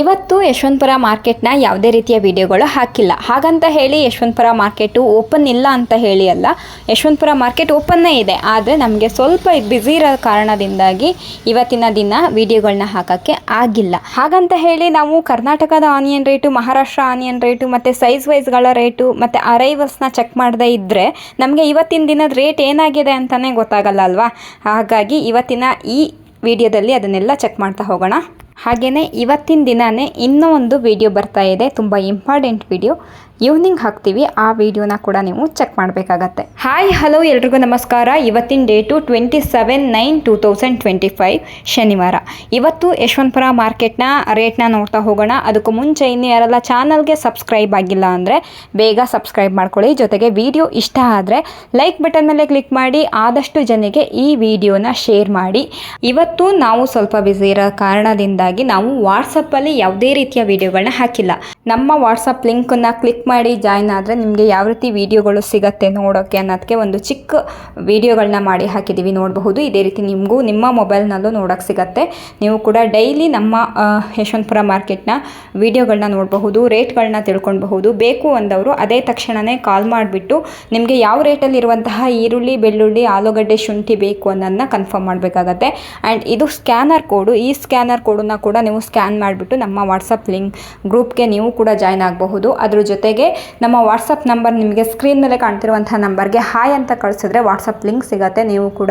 ಇವತ್ತು ಯಶವಂತಪುರ ಮಾರ್ಕೆಟ್ನ ಯಾವುದೇ ರೀತಿಯ ವಿಡಿಯೋಗಳು ಹಾಕಿಲ್ಲ. ಹಾಗಂತ ಹೇಳಿ ಯಶವಂತಪುರ ಮಾರ್ಕೆಟು ಓಪನ್ ಇಲ್ಲ ಅಂತ ಹೇಳಿ ಅಲ್ಲ, ಯಶವಂತಪುರ ಮಾರ್ಕೆಟ್ ಓಪನ್ನೇ ಇದೆ. ಆದರೆ ನಮಗೆ ಸ್ವಲ್ಪ ಬ್ಯುಸಿ ಇರೋ ಕಾರಣದಿಂದಾಗಿ ಇವತ್ತಿನ ದಿನ ವಿಡಿಯೋಗಳನ್ನ ಹಾಕೋಕ್ಕೆ ಆಗಿಲ್ಲ. ಹಾಗಂತ ಹೇಳಿ ನಾವು ಕರ್ನಾಟಕದ onion rate, Maharashtra onion rate, ಮತ್ತು ಸೈಜ್ ವೈಸ್ಗಳ ರೇಟು, ಮತ್ತು ಅರೈವಲ್ಸ್ನ ಚೆಕ್ ಮಾಡದೇ ಇದ್ದರೆ ನಮಗೆ ಇವತ್ತಿನ ದಿನದ ರೇಟ್ ಏನಾಗಿದೆ ಅಂತಲೇ ಗೊತ್ತಾಗಲ್ಲ ಅಲ್ವಾ? ಹಾಗಾಗಿ ಇವತ್ತಿನ ಈ ವಿಡಿಯೋದಲ್ಲಿ ಅದನ್ನೆಲ್ಲ ಚೆಕ್ ಮಾಡ್ತಾ ಹೋಗೋಣ. ಹಾಗೆಯೇ ಇವತ್ತಿನ ದಿನವೇ ಇನ್ನೂ ಒಂದು ವಿಡಿಯೋ ಬರ್ತಾ ಇದೆ. ತುಂಬ ಇಂಪಾರ್ಟೆಂಟ್ ವಿಡಿಯೋ ಈವ್ನಿಂಗ್ ಹಾಕ್ತೀವಿ, ಆ ವಿಡಿಯೋನ ಕೂಡ ನೀವು ಚೆಕ್ ಮಾಡಬೇಕಾಗತ್ತೆ. ಹಾಯ್ ಹಲೋ ಎಲ್ರಿಗೂ ನಮಸ್ಕಾರ. ಇವತ್ತಿನ date twenty seven nine two thousand twenty five ಶನಿವಾರ. ಇವತ್ತು ಯಶವಂತಪುರ ಮಾರ್ಕೆಟ್ನ ರೇಟ್ನ ನೋಡ್ತಾ ಹೋಗೋಣ. ಅದಕ್ಕೂ ಮುಂಚೆ ಇನ್ನು ಯಾರೆಲ್ಲ ಚಾನಲ್ಗೆ ಸಬ್ಸ್ಕ್ರೈಬ್ ಆಗಿಲ್ಲ ಅಂದರೆ ಬೇಗ ಸಬ್ಸ್ಕ್ರೈಬ್ ಮಾಡ್ಕೊಳ್ಳಿ. ಜೊತೆಗೆ ವಿಡಿಯೋ ಇಷ್ಟ ಆದರೆ ಲೈಕ್ ಬಟನ್ ಮೇಲೆ ಕ್ಲಿಕ್ ಮಾಡಿ, ಆದಷ್ಟು ಜನಕ್ಕೆ ಈ ವಿಡಿಯೋನ ಶೇರ್ ಮಾಡಿ. ಇವತ್ತು ನಾವು ಸ್ವಲ್ಪ ಬ್ಯುಸಿ ಇರೋ ಕಾರಣದಿಂದಾಗಿ ನಾವು ವಾಟ್ಸಪ್ಪಲ್ಲಿ ಯಾವುದೇ ರೀತಿಯ ವಿಡಿಯೋಗಳನ್ನ ಹಾಕಿಲ್ಲ. ನಮ್ಮ ವಾಟ್ಸಪ್ ಲಿಂಕನ್ನು ಕ್ಲಿಕ್ ಮಾಡಿ ಜಾಯ್ನ್ ಆದರೆ ನಿಮಗೆ ಯಾವ ರೀತಿ ವಿಡಿಯೋಗಳು ಸಿಗತ್ತೆ ನೋಡೋಕ್ಕೆ ಅನ್ನೋದಕ್ಕೆ ಒಂದು ಚಿಕ್ಕ ವೀಡಿಯೋಗಳನ್ನ ಮಾಡಿ ಹಾಕಿದ್ದೀವಿ ನೋಡಬಹುದು. ಇದೇ ರೀತಿ ನಿಮಗೂ ನಿಮ್ಮ ಮೊಬೈಲ್ನಲ್ಲೂ ನೋಡೋಕ್ಕೆ ಸಿಗತ್ತೆ. ನೀವು ಕೂಡ ಡೈಲಿ ನಮ್ಮ ಯಶವಂತಪುರ ಮಾರ್ಕೆಟ್ನ ವೀಡಿಯೋಗಳನ್ನ ನೋಡಬಹುದು ರೇಟ್ಗಳನ್ನ ತಿಳ್ಕೊಳ್ಬಹುದು. ಬೇಕು ಅಂದವರು ಅದೇ ತಕ್ಷಣವೇ ಕಾಲ್ ಮಾಡಿಬಿಟ್ಟು ನಿಮಗೆ ಯಾವ ರೇಟಲ್ಲಿರುವಂತಹ ಈರುಳ್ಳಿ, ಬೆಳ್ಳುಳ್ಳಿ, ಆಲೂಗಡ್ಡೆ, ಶುಂಠಿ ಬೇಕು ಅನ್ನೋದನ್ನ ಕನ್ಫರ್ಮ್ ಮಾಡಬೇಕಾಗತ್ತೆ. ಆ್ಯಂಡ್ ಇದು ಸ್ಕ್ಯಾನರ್ ಕೋಡು. ಈ ಸ್ಕ್ಯಾನರ್ ಕೋಡನ್ನು ಕೂಡ ನೀವು ಸ್ಕ್ಯಾನ್ ಮಾಡಿಬಿಟ್ಟು ನಮ್ಮ ವಾಟ್ಸಪ್ ಲಿಂಕ್ ಗ್ರೂಪ್ಗೆ ನೀವು ಕೂಡ ಜಾಯ್ನ್ ಆಗಬಹುದು. ಅದ್ರ ಜೊತೆಗೆ ನಮ್ಮ ವಾಟ್ಸಪ್ ನಂಬರ್ ನಿಮಗೆ ಸ್ಕ್ರೀನ್ ಮೇಲೆ ಕಾಣ್ತಿರುವಂತಹ ನಂಬರ್ಗೆ ಹಾಯ್ ಅಂತ ಕಳಿಸಿದ್ರೆ ವಾಟ್ಸಪ್ ಲಿಂಕ್ ಸಿಗತ್ತೆ, ನೀವು ಕೂಡ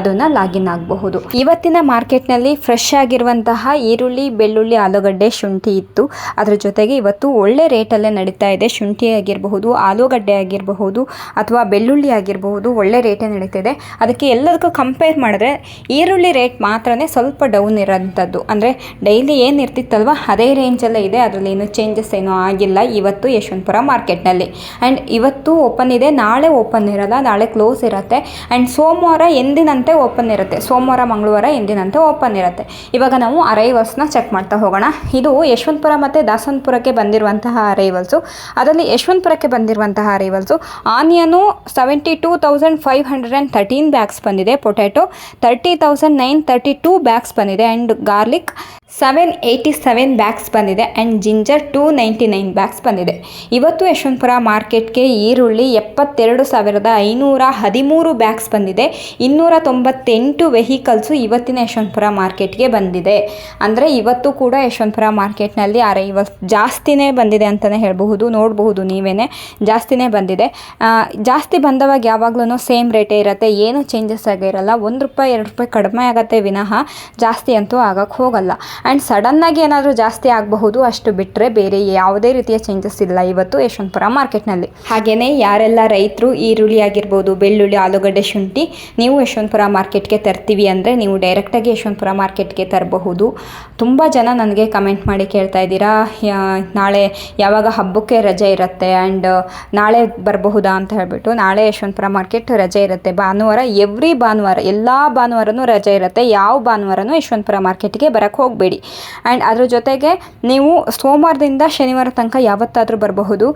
ಅದನ್ನು ಲಾಗಿನ್ ಆಗಬಹುದು. ಇವತ್ತಿನ ಮಾರ್ಕೆಟ್ನಲ್ಲಿ ಫ್ರೆಶ್ ಆಗಿರುವಂತಹ ಈರುಳ್ಳಿ, ಬೆಳ್ಳುಳ್ಳಿ, ಆಲೂಗಡ್ಡೆ ಶುಂಠಿ ಇತ್ತು. ಅದರ ಜೊತೆಗೆ ಇವತ್ತು ಒಳ್ಳೆ ರೇಟಲ್ಲೇ ನಡೀತಾ ಇದೆ. ಶುಂಠಿ ಆಗಿರಬಹುದು, ಆಲೂಗಡ್ಡೆ ಆಗಿರಬಹುದು ಅಥವಾ ಬೆಳ್ಳುಳ್ಳಿ ಆಗಿರಬಹುದು ಒಳ್ಳೆ ರೇಟೇ ನಡೀತಿದೆ ಅದಕ್ಕೆ ಎಲ್ಲದಕ್ಕೂ ಕಂಪೇರ್ ಮಾಡಿದ್ರೆ ಈರುಳ್ಳಿ ರೇಟ್ ಮಾತ್ರನೇ ಸ್ವಲ್ಪ ಡೌನ್ ಇರೋಂಥದ್ದು. ಅಂದರೆ ಡೈಲಿ ಏನು ಇರ್ತಿತ್ತಲ್ವ, ಅದೇ ರೇಂಜಲ್ಲೇ ಇದೆ. ಅದರಲ್ಲಿ ಏನು ಚೇಂಜಸ್ ಏನೂ ಆಗಿಲ್ಲ. ಇವತ್ತು ಯಶವಂತಪುರ ಮಾರ್ಕೆಟ್ನಲ್ಲಿ. ಆ್ಯಂಡ್ ಇವತ್ತು ಓಪನ್ ಇದೆ, ನಾಳೆ ಓಪನ್ ಇರಲ್ಲ, ನಾಳೆ ಕ್ಲೋಸ್ ಇರುತ್ತೆ. ಆ್ಯಂಡ್ ಸೋಮವಾರ ಎಂದಿನಂತೆ ಓಪನ್ ಇರುತ್ತೆ. ಸೋಮವಾರ, ಮಂಗಳವಾರ ಎಂದಿನಂತೆ ಓಪನ್ ಇರುತ್ತೆ. ಇವಾಗ ನಾವು ಅರೈವಲ್ಸ್ನ ಚೆಕ್ ಮಾಡ್ತಾ ಹೋಗೋಣ. ಇದು ಯಶವಂತಪುರ ಮತ್ತು ದಾಸನ್ಪುರಕ್ಕೆ ಬಂದಿರುವಂತಹ ಅರೈವಲ್ಸು ಅದರಲ್ಲಿ ಯಶವಂತಪುರಕ್ಕೆ ಬಂದಿರುವಂತಹ arrivals onion seventy two thousand five hundred and thirteen bags ಬಂದಿದೆ. Potato thirty thousand nine thirty two bags ಬಂದಿದೆ. And garlic seven eighty seven bags ಬಂದಿದೆ and ginger two ninety nine bags ಬಂದಿದೆ. ಇವತ್ತು ಯಶವಂತಪುರ ಮಾರ್ಕೆಟ್ಗೆ ಈರುಳ್ಳಿ ಎಪ್ಪತ್ತೆರಡು ಸಾವಿರದ ಐನೂರ ಹದಿಮೂರು ಬ್ಯಾಗ್ಸ್ ಬಂದಿದೆ. ಇನ್ನೂರ ತೊಂಬತ್ತೆಂಟು ವೆಹಿಕಲ್ಸು ಇವತ್ತಿನ ಯಶವಂತಪುರ ಮಾರ್ಕೆಟ್ಗೆ ಬಂದಿದೆ. ಅಂದರೆ ಇವತ್ತು ಕೂಡ ಯಶವಂತಪುರ ಮಾರ್ಕೆಟ್ನಲ್ಲಿ ಅರೈವತ್ತು ಜಾಸ್ತಿನೇ ಬಂದಿದೆ ಅಂತಲೇ ಹೇಳಬಹುದು, ನೋಡಬಹುದು ನೀವೇ ಜಾಸ್ತಿನೇ ಬಂದಿದೆ. ಜಾಸ್ತಿ ಬಂದವಾಗ ಯಾವಾಗಲೂ ಸೇಮ್ ರೇಟೇ ಇರುತ್ತೆ, ಏನು ಚೇಂಜಸ್ ಆಗಿರಲ್ಲ ಒಂದು ರೂಪಾಯಿ, ಎರಡು ರೂಪಾಯಿ ಕಡಿಮೆ ಆಗುತ್ತೆ, ವಿನಃ ಜಾಸ್ತಿ ಅಂತೂ ಆಗಕ್ಕೆ ಹೋಗಲ್ಲ. ಆ್ಯಂಡ್ ಸಡನ್ನಾಗಿ ಏನಾದರೂ ಜಾಸ್ತಿ ಆಗಬಹುದು, ಅಷ್ಟು ಬಿಟ್ಟರೆ ಬೇರೆ ಯಾವುದೇ ರೀತಿಯ ಚೇಂಜಸ್ ಇಲ್ಲ ಇವತ್ತು ಯಶವಂತಪುರ ಮಾರ್ಕೆಟ್ನಲ್ಲಿ ಹಾಗೆಯೇ ಯಾರೆಲ್ಲ ರೈತರು ಈರುಳ್ಳಿ ಆಗಿರ್ಬೋದು, ಬೆಳ್ಳುಳ್ಳಿ, ಆಲೂಗಡ್ಡೆ, ಶುಂಠಿ, ನೀವು ಯಶವಂತಪುರ ಮಾರ್ಕೆಟ್ಗೆ ತರ್ತೀವಿ ಅಂದರೆ ನೀವು ಡೈರೆಕ್ಟಾಗಿ ಯಶವಂತಪುರ ಮಾರ್ಕೆಟ್ಗೆ ತರಬಹುದು. ತುಂಬ ಜನ ನನಗೆ ಕಮೆಂಟ್ ಮಾಡಿ ಕೇಳ್ತಾ ಇದ್ದೀರಾ ನಾಳೆ ಯಾವಾಗ ಹಬ್ಬಕ್ಕೆ ರಜೆ ಇರುತ್ತೆ ಆ್ಯಂಡ್ ನಾಳೆ ಬರಬಹುದಾ ಅಂತ ಹೇಳಿಬಿಟ್ಟು, ನಾಳೆ ಯಶವಂತಪುರ ಮಾರ್ಕೆಟ್ ರಜೆ ಇರುತ್ತೆ. ಭಾನುವಾರ ಎವ್ರಿ ಭಾನುವಾರ, ಎಲ್ಲ ಭಾನುವಾರನೂ ರಜೆ ಇರುತ್ತೆ. ಯಾವ ಭಾನುವಾರನೂ ಯಶವಂತಪುರ ಮಾರ್ಕೆಟ್ಗೆ ಬರೋಕ್ಕೆ ಹೋಗಬೇಡಿ. ಆ್ಯಂಡ್ ಅದ್ರ ಜೊತೆಗೆ ನೀವು ಸೋಮವಾರದಿಂದ ಶನಿವಾರ ತನಕ ಯಾವತ್ತಾದರೂ ಬರಬಹುದು.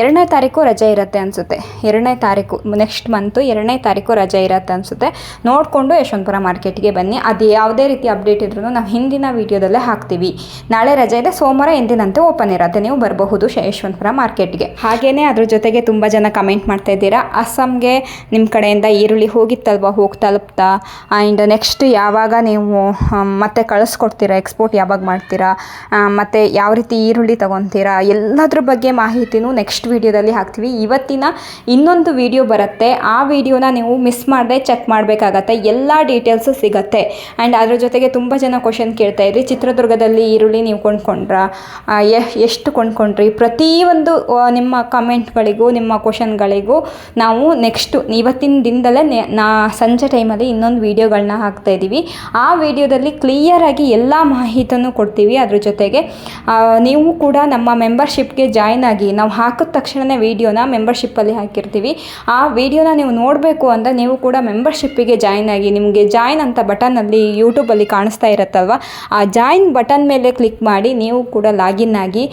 ಎರಡನೇ ತಾರೀಕು ರಜೆ ಇರುತ್ತೆ ಅನಿಸುತ್ತೆ. ಎರಡನೇ ತಾರೀಕು ನೆಕ್ಸ್ಟ್ ಮಂತು ಎರಡನೇ ತಾರೀಕು ರಜೆ ಇರುತ್ತೆ ಅನಿಸುತ್ತೆ. ನೋಡಿಕೊಂಡು ಯಶವಂತಪುರ ಮಾರ್ಕೆಟ್ಗೆ ಬನ್ನಿ. ಅದು ಯಾವುದೇ ರೀತಿ ಅಪ್ಡೇಟ್ ಇದ್ರೂ ನಾವು ಹಿಂದಿನ ವೀಡಿಯೋದಲ್ಲೇ ಹಾಕ್ತೀವಿ. ನಾಳೆ ರಜೆ ಇದೆ, ಸೋಮವಾರ ಎಂದಿನಂತೆ ಓಪನ್ ಇರುತ್ತೆ. ನೀವು ಬರಬಹುದು ಯಶವಂತಪುರ ಮಾರ್ಕೆಟ್ಗೆ. ಹಾಗೆಯೇ ಅದ್ರ ಜೊತೆಗೆ ತುಂಬ ಜನ ಕಮೆಂಟ್ ಮಾಡ್ತಾ ಇದ್ದೀರಾ. ಅಸ್ಸಾಂಗೆ ನಿಮ್ಮ ಕಡೆಯಿಂದ ಈರುಳ್ಳಿ ಹೋಗಿತ್ತಲ್ವಾ ಹೋಗಿ ತಲುಪ್ತಾ? ಆ್ಯಂಡ್ ನೆಕ್ಸ್ಟ್ ಯಾವಾಗ ನೀವು ಮತ್ತೆ ಕಳಿಸ್ಕೊಡ್ತೀರಾ ಎಕ್ಸ್ಪೋರ್ಟ್ ಯಾವಾಗ ಮಾಡ್ತೀರಾ? ಮತ್ತು ಯಾವ ರೀತಿ ಈರುಳ್ಳಿ ತೊಗೊತೀರಾ? ಎಲ್ಲದ್ರ ಬಗ್ಗೆ ಮಾಹಿತಿನೂ ನೆಕ್ಸ್ಟ್ ವೀಡಿಯೋದಲ್ಲಿ ಹಾಕ್ತೀವಿ. ಇವತ್ತಿನ ಇನ್ನೊಂದು ವಿಡಿಯೋ ಬರುತ್ತೆ. ಆ ವಿಡಿಯೋನ ನೀವು ಮಿಸ್ ಮಾಡದೆ ಚೆಕ್ ಮಾಡಬೇಕಾಗತ್ತೆ. ಎಲ್ಲ ಡೀಟೇಲ್ಸು ಸಿಗತ್ತೆ. ಆ್ಯಂಡ್ ಅದ್ರ ಜೊತೆಗೆ ತುಂಬ ಜನ ಕ್ವಶನ್ ಕೇಳ್ತಾ ಇದ್ರಿ. ಚಿತ್ರದುರ್ಗದಲ್ಲಿ ಈರುಳ್ಳಿ ನೀವು ಕೊಂಡ್ಕೊಂಡ್ರಾ? ಎಷ್ಟು ಕೊಂಡ್ಕೊಂಡ್ರಿ? ಪ್ರತಿಯೊಂದು ನಿಮ್ಮ ಕಮೆಂಟ್ಗಳಿಗೂ ನಿಮ್ಮ ಕ್ವಶನ್ಗಳಿಗೂ ನಾವು ನೆಕ್ಸ್ಟು ಇವತ್ತಿನ ದಿನದಲ್ಲೇ ನೆ- ಸಂಜೆ ಟೈಮಲ್ಲಿ ಇನ್ನೊಂದು ವೀಡಿಯೋಗಳನ್ನ ಹಾಕ್ತಾ ಇದ್ದೀವಿ ಆ ವಿಡಿಯೋದಲ್ಲಿ ಕ್ಲಿಯರಾಗಿ ಎಲ್ಲ ಮಾಹಿತಿಯನ್ನು ಕೊಡ್ತೀವಿ. ಅದ್ರ ಜೊತೆಗೆ ನೀವು ಕೂಡ ನಮ್ಮ ಮೆಂಬರ್ಶಿಪ್ಗೆ ಜಾಯ್ನ್ ಆಗಿ, ನಾವು ಹಾಕಿದ ತಕ್ಷಣವೇ ವೀಡಿಯೋನ ಮೆಂಬರ್ಶಿಪ್ಪಲ್ಲಿ ಹಾಕಿರ್ತೀವಿ. ಆ ವಿಡಿಯೋನ ನೀವು ನೋಡಬೇಕು ಅಂದರೆ ನೀವು ಕೂಡ ಮೆಂಬರ್ಶಿಪ್ಪಿಗೆ ಜಾಯ್ನ್ ಆಗಿ, ನಿಮಗೆ ಜಾಯ್ನ್ ಅಂತ ಬಟನಲ್ಲಿ ಯೂಟ್ಯೂಬಲ್ಲಿ ಕಾಣಿಸ್ತಾ ಇರುತ್ತಲ್ವ? ಆ ಜಾಯ್ನ್ ಬಟನ್ ಮೇಲೆ ಕ್ಲಿಕ್ ಮಾಡಿ ನೀವು ಕೂಡ ಲಾಗಿನ್ ಆಗಿ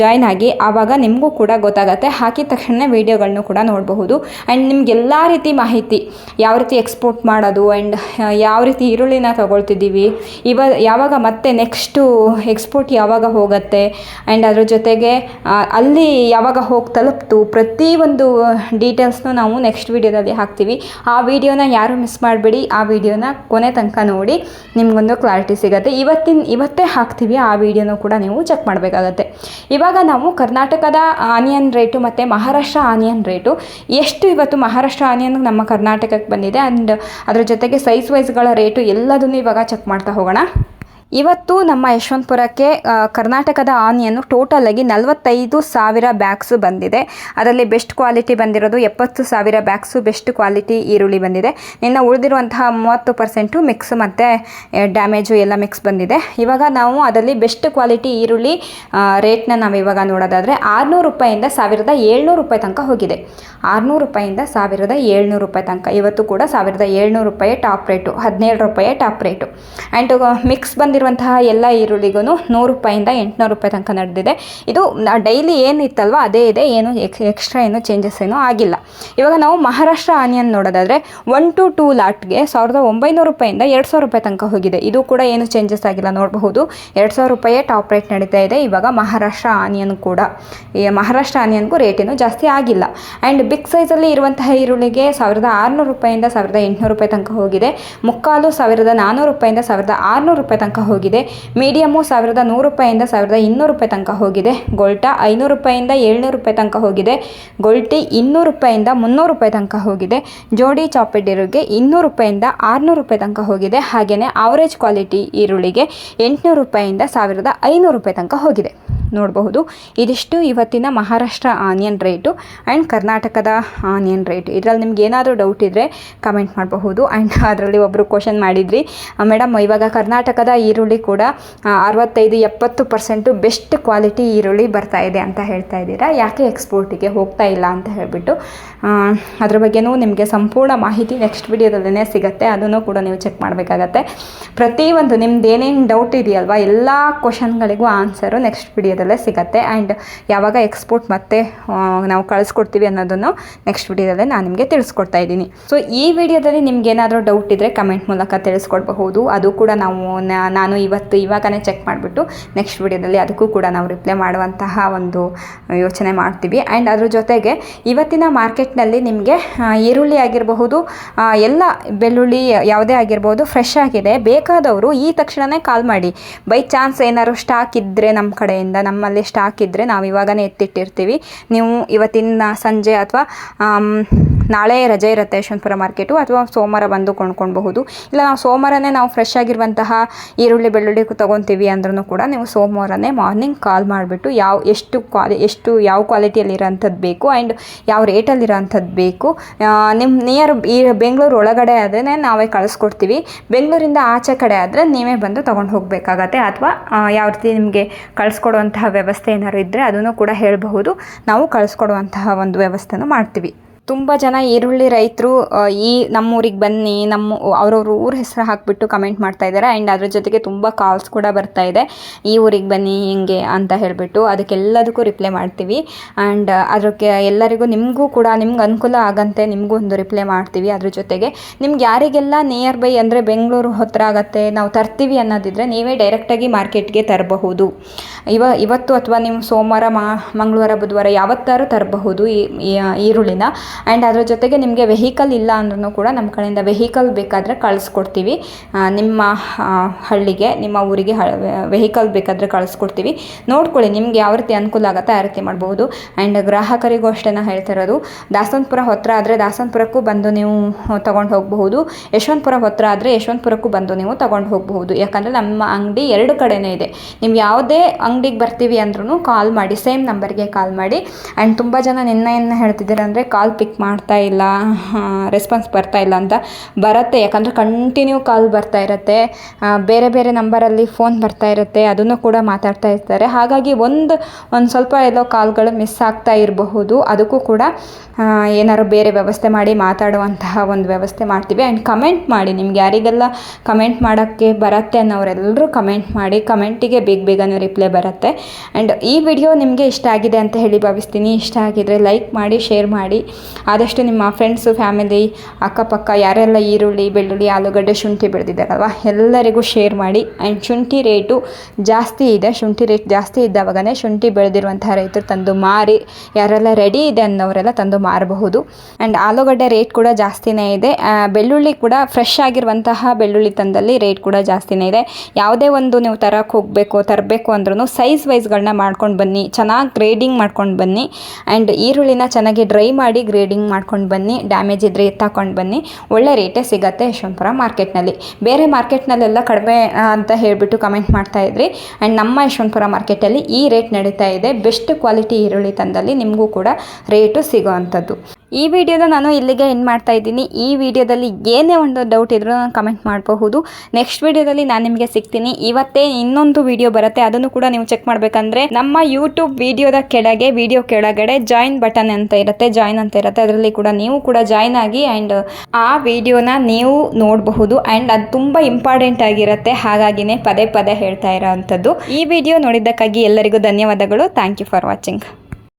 ಜಾಯ್ನ್ ಆಗಿ, ಆವಾಗ ನಿಮಗೂ ಕೂಡ ಗೊತ್ತಾಗತ್ತೆ. ಹಾಕಿದ ತಕ್ಷಣವೇ ವೀಡಿಯೋಗಳನ್ನೂ ಕೂಡ ನೋಡಬಹುದು. ಆ್ಯಂಡ್ ನಿಮ್ಗೆ ಎಲ್ಲ ರೀತಿ ಮಾಹಿತಿ, ಯಾವ ರೀತಿ ಎಕ್ಸ್ಪೋರ್ಟ್ ಮಾಡೋದು ಆ್ಯಂಡ್ ಯಾವ ರೀತಿ ಈರುಳ್ಳಿನ ತಗೊಳ್ತಿದ್ದೀವಿ, ಇವ, ಯಾವಾಗ ಮತ್ತೆ ನೆಕ್ಸ್ಟು ಎಕ್ಸ್ಪೋರ್ಟ್ ಯಾವಾಗ ಹೋಗುತ್ತೆ? ಆ್ಯಂಡ್ ಅದ್ರ ಜೊತೆಗೆ ಅಲ್ಲಿ ಯಾವಾಗ ಹೋಗಿ ತಲುಪ್ತು? ಪ್ರತಿಯೊಂದು ಡೀಟೇಲ್ಸ್ನು ನಾವು ನೆಕ್ಸ್ಟ್ ವೀಡಿಯೋದಲ್ಲಿ ಹಾಕ್ತೀವಿ. ಆ ವಿಡಿಯೋನ ಯಾರೂ ಮಿಸ್ ಮಾಡಬೇಡಿ, ಆ ವಿಡಿಯೋನ ಕೊನೆ ತನಕ ನೋಡಿ ನಿಮಗೊಂದು ಕ್ಲಾರಿಟಿ ಸಿಗುತ್ತೆ. ಇವತ್ತಿನ, ಇವತ್ತೇ ಹಾಕ್ತೀವಿ, ಆ ವಿಡಿಯೋನೂ ಕೂಡ ನೀವು ಚೆಕ್ ಮಾಡಬೇಕಾಗತ್ತೆ. ಇವಾಗ ನಾವು ಕರ್ನಾಟಕದ ಆನಿಯನ್ ರೇಟು ಮತ್ತು ಮಹಾರಾಷ್ಟ್ರ ಆನಿಯನ್ ರೇಟು, ಎಷ್ಟು ಇವತ್ತು ಮಹಾರಾಷ್ಟ್ರ ಆನಿಯನ್ ನಮ್ಮ ಕರ್ನಾಟಕಕ್ಕೆ ಬಂದಿದೆ ಆ್ಯಂಡ್ ಅದ್ರ ಜೊತೆಗೆ ಸೈಜ್ ವೈಸ್ಗಳ ರೇಟು ಎಲ್ಲದನ್ನು ಇವಾಗ ಚೆಕ್ ಮಾಡ್ತಾ ಹೋಗೋಣ. ಇವತ್ತು ನಮ್ಮ ಯಶವಂತಪುರಕ್ಕೆ ಕರ್ನಾಟಕದ ಆನಿಯನ್ನು ಟೋಟಲ್ ಆಗಿ ನಲವತ್ತೈದು ಸಾವಿರ ಬ್ಯಾಗ್ಸು ಬಂದಿದೆ. ಅದರಲ್ಲಿ ಬೆಸ್ಟ್ ಕ್ವಾಲಿಟಿ ಬಂದಿರೋದು ಎಪ್ಪತ್ತು ಸಾವಿರ ಬ್ಯಾಗ್ಸು ಬೆಸ್ಟ್ ಕ್ವಾಲಿಟಿ ಈರುಳ್ಳಿ ಬಂದಿದೆ. ಇನ್ನು ಉಳಿದಿರುವಂತಹ ಮೂವತ್ತು ಪರ್ಸೆಂಟು ಮಿಕ್ಸ್ ಮತ್ತು ಡ್ಯಾಮೇಜು ಎಲ್ಲ ಮಿಕ್ಸ್ ಬಂದಿದೆ. ಇವಾಗ ನಾವು ಅದರಲ್ಲಿ ಬೆಸ್ಟ್ ಕ್ವಾಲಿಟಿ ಈರುಳ್ಳಿ ರೇಟ್ನ ನಾವು ಇವಾಗ ನೋಡೋದಾದರೆ ಆರುನೂರು ರೂಪಾಯಿಂದ ಸಾವಿರದ ಏಳ್ನೂರು ರೂಪಾಯಿ ತನಕ ಹೋಗಿದೆ. ಆರುನೂರು ರೂಪಾಯಿಂದ ಸಾವಿರದ ಏಳ್ನೂರು ರೂಪಾಯಿ ತನಕ. ಇವತ್ತು ಕೂಡ ಸಾವಿರದ ಏಳ್ನೂರು ರೂಪಾಯಿ ಟಾಪ್ ರೇಟು ಹದಿನೇಳು ರೂಪಾಯಿ ಟಾಪ್ ರೇಟು ಆ್ಯಂಡ್ ಮಿಕ್ಸ್ ಬಂದಿರುವಂತಹ ಎಲ್ಲ ಈರುಳ್ಳಿಗೂ ನೂರು ರೂಪಾಯಿಂದ ಎಂಟುನೂರು ರೂಪಾಯಿ ತನಕ ನಡೆದಿದೆ. ಇದು ಡೈಲಿ ಏನು ಇತ್ತಲ್ವ ಅದೇ ಇದೆ, ಏನು ಎಕ್ಸ್ ಎಕ್ಸ್ಟ್ರಾ ಏನು ಚೇಂಜಸ್ ಏನೂ ಆಗಿಲ್ಲ. ಇವಾಗ ನಾವು ಮಹಾರಾಷ್ಟ್ರ ಆನಿಯನ್ ನೋಡೋದಾದರೆ ಒನ್ ಟು ಟೂ ಲಾಟ್ಗೆ ಸಾವಿರದ ಒಂಬೈನೂರು ರೂಪಾಯಿಂದ ಎರಡು ಸಾವಿರ ರೂಪಾಯಿ ತನಕ ಹೋಗಿದೆ. ಇದು ಕೂಡ ಏನು ಚೇಂಜಸ್ ಆಗಿಲ್ಲ ನೋಡಬಹುದು. ಎರಡು ಸಾವಿರ ರೂಪಾಯಿ ಟಾಪ್ ರೇಟ್ ನಡೀತಾ ಇದೆ, ಇವಾಗ ಮಹಾರಾಷ್ಟ್ರ ಆನಿಯನ್ ಕೂಡ. ಈ ಮಹಾರಾಷ್ಟ್ರ ಆನಿಯನ್ಗೂ ರೇಟ್ ಏನು ಜಾಸ್ತಿ ಆಗಿಲ್ಲ. ಆ್ಯಂಡ್ ಬಿಗ್ ಸೈಜಲ್ಲಿ ಇರುವಂತಹ ಈರುಳ್ಳಿಗೆ ಸಾವಿರದ ಆರುನೂರು ರೂಪಾಯಿಂದ ಸಾವಿರದ ಎಂಟುನೂರು ರೂಪಾಯಿ ತನಕ ಹೋಗಿದೆ. ಮುಕ್ಕಾಲು ಸಾವಿರದ ನಾನ್ನೂರು ರೂಪಾಯಿಂದ ಸಾವಿರದ ಆರುನೂರು ರೂಪಾಯಿ ತನಕ ಮೀಡಿಯಮು ಸಾವಿರದ ನೂರು ರೂಪಾಯಿಂದ ಸಾವಿರದ ಇನ್ನೂರು ರೂಪಾಯಿ ತನಕ ಹೋಗಿದೆ. ಗೊಲ್ಟಾ ಐನೂರು ರೂಪಾಯಿಂದ ಏಳ್ನೂರು ರೂಪಾಯಿ ತನಕ ಹೋಗಿದೆ. ಗೊಲ್ಟಿ ಇನ್ನೂರು ರೂಪಾಯಿಂದ ಮುನ್ನೂರು ರೂಪಾಯಿ ತನಕ ಹೋಗಿದೆ. ಜೋಡಿ ಚಾಪೆಡ್ ಇನ್ನೂರು ರೂಪಾಯಿಂದ ಆರುನೂರು ರೂಪಾಯಿ ತನಕ ಹೋಗಿದೆ. ಹಾಗೆಯೇ ಆವರೇಜ್ ಕ್ವಾಲಿಟಿ ಈರುಳ್ಳಿಗೆ ಎಂಟುನೂರು ರೂಪಾಯಿಂದ ಸಾವಿರದ ಐನೂರು ರೂಪಾಯಿ ತನಕ ಹೋಗಿದೆ. ನೋಡಬಹುದು. ಇದಿಷ್ಟು ಇವತ್ತಿನ ಮಹಾರಾಷ್ಟ್ರ ಆನಿಯನ್ ರೇಟು ಆ್ಯಂಡ್ ಕರ್ನಾಟಕದ ಆನಿಯನ್ ರೇಟ್. ಇದರಲ್ಲಿ ನಿಮ್ಗೆ ಏನಾದರೂ ಡೌಟ್ ಇದ್ದರೆ ಕಮೆಂಟ್ ಮಾಡಬಹುದು. ಆ್ಯಂಡ್ ಅದರಲ್ಲಿ ಒಬ್ಬರು ಕ್ವಶನ್ ಮಾಡಿದ್ರಿ. ಮೇಡಮ್ ಇವಾಗ ಕರ್ನಾಟಕದ ಈರುಳ್ಳಿ ಕೂಡ ಅರವತ್ತೈದು, ಎಪ್ಪತ್ತು ಪರ್ಸೆಂಟು ಬೆಸ್ಟ್ ಕ್ವಾಲಿಟಿ ಈರುಳ್ಳಿ ಬರ್ತಾ ಇದೆ ಅಂತ ಹೇಳ್ತಾ ಇದ್ದೀರಾ? ಯಾಕೆ ಎಕ್ಸ್ಪೋರ್ಟಿಗೆ ಹೋಗ್ತಾ ಇಲ್ಲ ಅಂತ ಹೇಳಿಬಿಟ್ಟು. ಅದ್ರ ಬಗ್ಗೆನೂ ನಿಮಗೆ ಸಂಪೂರ್ಣ ಮಾಹಿತಿ ನೆಕ್ಸ್ಟ್ ವಿಡಿಯೋದಲ್ಲೇ ಸಿಗುತ್ತೆ. ಅದನ್ನು ಕೂಡ ನೀವು ಚೆಕ್ ಮಾಡಬೇಕಾಗತ್ತೆ. ಪ್ರತಿಯೊಂದು, ನಿಮ್ದು ಏನೇನು ಡೌಟ್ ಇದೆಯಲ್ವಾ? ಎಲ್ಲ ಕ್ವಶನ್ಗಳಿಗೂ ಆನ್ಸರು ನೆಕ್ಸ್ಟ್ ವಿಡಿಯೋದಲ್ಲೇ ಸಿಗುತ್ತೆ. ಆ್ಯಂಡ್ ಯಾವಾಗ ಎಕ್ಸ್ಪೋರ್ಟ್ ಮತ್ತೆ ನಾವು ಕಳಿಸ್ಕೊಡ್ತೀವಿ ಅನ್ನೋದನ್ನು ನೆಕ್ಸ್ಟ್ ವಿಡಿಯೋದಲ್ಲೇ ನಾನು ನಿಮಗೆ ತಿಳಿಸ್ಕೊಡ್ತಾ ಇದ್ದೀನಿ. ಸೊ ಈ ವಿಡಿಯೋದಲ್ಲಿ ನಿಮ್ಗೆ ಏನಾದರೂ ಡೌಟ್ ಇದ್ದರೆ ಕಮೆಂಟ್ ಮೂಲಕ ತಿಳಿಸ್ಕೊಡ್ಬಹುದು. ಅದು ಕೂಡ ನಾವು ನಾನು ಇವತ್ತು ಇವಾಗನೇ ಚೆಕ್ ಮಾಡಿಬಿಟ್ಟು ನೆಕ್ಸ್ಟ್ ವಿಡಿಯೋದಲ್ಲಿ ಅದಕ್ಕೂ ಕೂಡ ನಾವು ರಿಪ್ಲೈ ಮಾಡುವಂತಹ ಒಂದು ಯೋಚನೆ ಮಾಡ್ತೀವಿ. ಆ್ಯಂಡ್ ಅದ್ರ ಜೊತೆಗೆ ಇವತ್ತಿನ ಮಾರ್ಕೆಟ್ನಲ್ಲಿ ನಿಮಗೆ ಈರುಳ್ಳಿ ಆಗಿರಬಹುದು ಎಲ್ಲ ಬೆಳ್ಳುಳ್ಳಿ ಯಾವುದೇ ಆಗಿರ್ಬೋದು ಫ್ರೆಶ್ ಆಗಿದೆ. ಬೇಕಾದವರು ಈ ತಕ್ಷಣವೇ ಕಾಲ್ ಮಾಡಿ. ಬೈ ಚಾನ್ಸ್ ಏನಾದ್ರು ಸ್ಟಾಕ್ ಇದ್ದರೆ ನಮ್ಮ ಕಡೆಯಿಂದ ನಮ್ಮಲ್ಲಿ ಸ್ಟಾಕ್ ಇದ್ದರೆ ನಾವು ಇವಾಗನೇ ಎತ್ತಿಟ್ಟಿರ್ತೀವಿ. ನೀವು ಇವತ್ತಿನ ಸಂಜೆ ಅಥವಾ ನಾಳೆ ರಜೆ ಇರುತ್ತೆ ಯಶವಂತಪುರ ಮಾರ್ಕೆಟು ಅಥವಾ ಸೋಮವಾರ ಬಂದು ಕೊಂಡ್ಕೊಳ್ಬಹುದು. ಇಲ್ಲ, ನಾವು ಸೋಮವಾರನೇ ನಾವು ಫ್ರೆಶ್ ಆಗಿರುವಂತಹ ಈರುಳ್ಳಿ, ಬೆಳ್ಳುಳ್ಳಿ ತೊಗೊತೀವಿ ಅಂದ್ರೂ ಕೂಡ ನೀವು ಸೋಮವಾರನೇ ಮಾರ್ನಿಂಗ್ ಕಾಲ್ ಮಾಡಿಬಿಟ್ಟು ಯಾವ ಎಷ್ಟು ಕ್ವಾಲಿ ಎಷ್ಟು ಯಾವ ಕ್ವಾಲಿಟಿಯಲ್ಲಿರೋಂಥದ್ದು ಬೇಕು ಆ್ಯಂಡ್ ಯಾವ ರೇಟಲ್ಲಿರೋಂಥದ್ದು ಬೇಕು. ನಿಮ್ಮ ನಿಯರ್ ಈ ಬೆಂಗಳೂರು ಒಳಗಡೆ ಆದರೆ ನಾವೇ ಕಳಿಸ್ಕೊಡ್ತೀವಿ. ಬೆಂಗಳೂರಿಂದ ಆಚೆ ಕಡೆ ಆದರೆ ನೀವೇ ಬಂದು ತೊಗೊಂಡು ಹೋಗಬೇಕಾಗತ್ತೆ ಅಥವಾ ಯಾವ ರೀತಿ ನಿಮಗೆ ಕಳಿಸ್ಕೊಡುವಂತಹ ವ್ಯವಸ್ಥೆ ಏನಾದ್ರು ಇದ್ದರೆ ಅದನ್ನು ಕೂಡ ಹೇಳಬಹುದು. ನಾವು ಕಳಿಸ್ಕೊಡುವಂತಹ ಒಂದು ವ್ಯವಸ್ಥೆನೂ ಮಾಡ್ತೀವಿ. ತುಂಬ ಜನ ಈರುಳ್ಳಿ ರೈತರು ಈ ನಮ್ಮೂರಿಗೆ ಬನ್ನಿ, ನಮ್ಮ ಅವ್ರವ್ರ ಊರ ಹೆಸರು ಹಾಕಿಬಿಟ್ಟು ಕಮೆಂಟ್ ಮಾಡ್ತಾ ಇದ್ದಾರೆ ಆ್ಯಂಡ್ ಅದ್ರ ಜೊತೆಗೆ ತುಂಬ ಕಾಲ್ಸ್ ಕೂಡ ಬರ್ತಾ ಇದೆ. ಈ ಊರಿಗೆ ಬನ್ನಿ, ಹಿಂಗೆ ಅಂತ ಹೇಳಿಬಿಟ್ಟು ಅದಕ್ಕೆಲ್ಲದಕ್ಕೂ ರಿಪ್ಲೈ ಮಾಡ್ತೀವಿ. ಆ್ಯಂಡ್ ಅದಕ್ಕೆ ಎಲ್ಲರಿಗೂ ನಿಮಗೂ ಕೂಡ, ನಿಮ್ಗೆ ಅನುಕೂಲ ಆಗಂತೆ ನಿಮಗೂ ಒಂದು ರಿಪ್ಲೈ ಮಾಡ್ತೀವಿ ಅದ್ರ ಜೊತೆಗೆ. ನಿಮ್ಗೆ ಯಾರಿಗೆಲ್ಲ ನಿಯರ್ ಬೈ ಅಂದರೆ ಬೆಂಗಳೂರು ಹತ್ರ ಆಗತ್ತೆ, ನಾವು ತರ್ತೀವಿ ಅನ್ನೋದಿದ್ರೆ ನೀವೇ ಡೈರೆಕ್ಟಾಗಿ ಮಾರ್ಕೆಟ್ಗೆ ತರಬಹುದು. ಇವ, ಇವತ್ತು ಅಥವಾ ನೀವು ಸೋಮವಾರ ಮಂಗಳವಾರ, ಬುಧವಾರ ಯಾವತ್ತಾರು ತರಬಹುದು ಈ ಈರುಳ್ಳಿನ. ಆ್ಯಂಡ್ ಅದರ ಜೊತೆಗೆ ನಿಮಗೆ ವೆಹಿಕಲ್ ಇಲ್ಲ ಅಂದ್ರೂ ಕೂಡ ನಮ್ಮ ಕಡೆಯಿಂದ ವೆಹಿಕಲ್ ಬೇಕಾದರೆ ಕಳಿಸ್ಕೊಡ್ತೀವಿ. ನಿಮ್ಮ ಹಳ್ಳಿಗೆ, ನಿಮ್ಮ ಊರಿಗೆ ವೆಹಿಕಲ್ ಬೇಕಾದರೆ ಕಳಿಸ್ಕೊಡ್ತೀವಿ. ನೋಡ್ಕೊಳ್ಳಿ ನಿಮ್ಗೆ ಯಾವ ರೀತಿ ಅನುಕೂಲ ಆಗುತ್ತೆ ಆ ರೀತಿ ಮಾಡ್ಬೋದು. ಆ್ಯಂಡ್ ಗ್ರಾಹಕರಿಗೂ ಅಷ್ಟೇ ಹೇಳ್ತಿರೋದು ದಾಸನಪುರ ಹತ್ತಿರ ಆದರೆ ದಾಸನಪುರಕ್ಕೂ ಬಂದು ನೀವು ತೊಗೊಂಡು ಹೋಗಬಹುದು. ಯಶವಂತಪುರ ಹತ್ತಿರ ಆದರೆ ಯಶವಂತಪುರಕ್ಕೂ ಬಂದು ನೀವು ತೊಗೊಂಡು ಹೋಗಬಹುದು. ಯಾಕಂದರೆ ನಮ್ಮ ಅಂಗಡಿ ಎರಡು ಕಡೆನೇ ಇದೆ. ನೀವು ಯಾವುದೇ ಅಂಗಡಿಗೆ ಬರ್ತೀವಿ ಅಂದ್ರೂ ಕಾಲ್ ಮಾಡಿ ಸೇಮ್ ನಂಬರ್ಗೆ ಕಾಲ್ ಮಾಡಿ. ಆ್ಯಂಡ್ ತುಂಬ ಜನ ನಿನ್ನೆ ಏನು ಕಾಲ್ ಮಾಡ್ತಾ ಇಲ್ಲ ರೆಸ್ಪಾನ್ಸ್ ಬರ್ತಾ ಇಲ್ಲ ಅಂತ ಬರುತ್ತೆ. ಯಾಕಂದರೆ ಕಂಟಿನ್ಯೂ ಕಾಲ್ ಬರ್ತಾ ಇರುತ್ತೆ. ಬೇರೆ ಬೇರೆ ನಂಬರಲ್ಲಿ ಫೋನ್ ಬರ್ತಾ ಇರುತ್ತೆ. ಅದನ್ನು ಕೂಡ ಮಾತಾಡ್ತಾ ಇರ್ತಾರೆ. ಹಾಗಾಗಿ ಒಂದು ಒಂದು ಸ್ವಲ್ಪ ಎಲ್ಲೋ ಕಾಲ್ಗಳು ಮಿಸ್ ಆಗ್ತಾ ಇರಬಹುದು. ಅದಕ್ಕೂ ಕೂಡ ಏನಾದ್ರು ಬೇರೆ ವ್ಯವಸ್ಥೆ ಮಾಡಿ ಮಾತಾಡುವಂತಹ ಒಂದು ವ್ಯವಸ್ಥೆ ಮಾಡ್ತೀವಿ. ಆ್ಯಂಡ್ ಕಮೆಂಟ್ ಮಾಡಿ. ನಿಮ್ಗೆ ಯಾರಿಗೆಲ್ಲ ಕಮೆಂಟ್ ಮಾಡೋಕ್ಕೆ ಬರುತ್ತೆ ಅನ್ನೋರೆಲ್ಲರೂ ಕಮೆಂಟ್ ಮಾಡಿ. ಕಮೆಂಟಿಗೆ ಬೇಗ ಬೇಗನೆ ರಿಪ್ಲೈ ಬರುತ್ತೆ. ಆ್ಯಂಡ್ ಈ ವಿಡಿಯೋ ನಿಮಗೆ ಇಷ್ಟ ಆಗಿದೆ ಅಂತ ಹೇಳಿ ಭಾವಿಸ್ತೀನಿ. ಇಷ್ಟ ಆಗಿದರೆ ಲೈಕ್ ಮಾಡಿ ಶೇರ್ ಮಾಡಿ. ಆದಷ್ಟು ನಿಮ್ಮ ಫ್ರೆಂಡ್ಸು ಫ್ಯಾಮಿಲಿ ಅಕ್ಕಪಕ್ಕ, ಯಾರೆಲ್ಲ ಈರುಳ್ಳಿ, ಬೆಳ್ಳುಳ್ಳಿ, ಆಲೂಗಡ್ಡೆ, ಶುಂಠಿ ಬೆಳೆದಿದ್ದಾರಲ್ವ, ಎಲ್ಲರಿಗೂ ಶೇರ್ ಮಾಡಿ. ಆ್ಯಂಡ್ ಶುಂಠಿ ರೇಟು ಜಾಸ್ತಿ ಇದೆ. ಶುಂಠಿ ರೇಟ್ ಜಾಸ್ತಿ ಇದ್ದಾವಾಗನೇ ಶುಂಠಿ ಬೆಳೆದಿರುವಂತಹ ರೈತರು ತಂದು ಮಾರಿ, ಯಾರೆಲ್ಲ ರೆಡಿ ಇದೆ ಅನ್ನೋರೆಲ್ಲ ತಂದು ಮಾರಬಹುದು. ಆ್ಯಂಡ್ ಆಲೂಗಡ್ಡೆ ರೇಟ್ ಕೂಡ ಜಾಸ್ತಿನೇ ಇದೆ. ಬೆಳ್ಳುಳ್ಳಿ ಕೂಡ ಫ್ರೆಶ್ ಆಗಿರುವಂತಹ ಬೆಳ್ಳುಳ್ಳಿ ತಂದಲ್ಲಿ ರೇಟ್ ಕೂಡ ಜಾಸ್ತಿನೇ ಇದೆ. ಯಾವುದೇ ಒಂದು ನೀವು ತರಕ್ಕೆ ಹೋಗಬೇಕು, ತರಬೇಕು ಅಂದ್ರೂ ಸೈಜ್ ವೈಸ್ಗಳನ್ನ ಮಾಡ್ಕೊಂಡು ಬನ್ನಿ, ಚೆನ್ನಾಗಿ ಗ್ರೇಡಿಂಗ್ ಮಾಡ್ಕೊಂಡು ಬನ್ನಿ. ಆ್ಯಂಡ್ ಈರುಳ್ಳಿನ ಚೆನ್ನಾಗಿ ಡ್ರೈ ಮಾಡಿ ಗ್ರೇಡಿಂಗ್ ಮಾಡ್ಕೊಂಡು ಬನ್ನಿ ಡ್ಯಾಮೇಜ್ ಇದ್ದರೆ ಎತ್ತಾಕೊಂಡು ಬನ್ನಿ. ಒಳ್ಳೆ ರೇಟೇ ಸಿಗತ್ತೆ ಯಶವಂತಪುರ ಮಾರ್ಕೆಟ್ನಲ್ಲಿ. ಬೇರೆ ಮಾರ್ಕೆಟ್ನಲ್ಲೆಲ್ಲ ಕಡಿಮೆ ಅಂತ ಹೇಳಿಬಿಟ್ಟು ಕಮೆಂಟ್ ಮಾಡ್ತಾ ಇದ್ರಿ. ಆ್ಯಂಡ್ ನಮ್ಮ ಯಶವಂತಪುರ ಮಾರ್ಕೆಟಲ್ಲಿ ಈ ರೇಟ್ ನಡೀತಾ ಇದೆ. ಬೆಸ್ಟ್ ಕ್ವಾಲಿಟಿ ಈರುಳ್ಳಿ ತಂದಲ್ಲಿ ನಿಮಗೂ ಕೂಡ ರೇಟು ಸಿಗೋ ಈ ವಿಡಿಯೋನ ನಾನು ಇಲ್ಲಿಗೆ ಎಂಡ್ ಮಾಡ್ತಾ ಇದ್ದೀನಿ. ಈ ವಿಡಿಯೋದಲ್ಲಿ ಏನೇ ಒಂದು ಡೌಟ್ ಇದ್ರೂ ನಾನು ಕಮೆಂಟ್ ಮಾಡಬಹುದು. ನೆಕ್ಸ್ಟ್ ವಿಡಿಯೋದಲ್ಲಿ ನಾನು ನಿಮಗೆ ಸಿಗ್ತೀನಿ. ಇವತ್ತೇ ಇನ್ನೊಂದು ವಿಡಿಯೋ ಬರುತ್ತೆ. ಅದನ್ನು ಕೂಡ ನೀವು ಚೆಕ್ ಮಾಡಬೇಕಂದ್ರೆ ನಮ್ಮ ಯೂಟ್ಯೂಬ್ ವಿಡಿಯೋದ ಕೆಳಗೆ ವಿಡಿಯೋ ಕೆಳಗಡೆ ಜಾಯಿನ್ ಬಟನ್ ಅಂತ ಇರುತ್ತೆ. ಜಾಯಿನ್ ಅಂತ ಇರುತ್ತೆ. ಅದರಲ್ಲಿ ಕೂಡ ನೀವು ಕೂಡ ಜಾಯಿನ್ ಆಗಿ ಆ್ಯಂಡ್ ಆ ವಿಡಿಯೋನ ನೀವು ನೋಡಬಹುದು. ಆ್ಯಂಡ್ ಅದು ತುಂಬ ಇಂಪಾರ್ಟೆಂಟ್ ಆಗಿರುತ್ತೆ. ಹಾಗಾಗಿನೇ ಪದೇ ಪದೇ ಹೇಳ್ತಾ ಇರೋವಂಥದ್ದು ಈ ವಿಡಿಯೋ ನೋಡಿದ್ದಕ್ಕಾಗಿ ಎಲ್ಲರಿಗೂ ಧನ್ಯವಾದಗಳು. Thank you for watching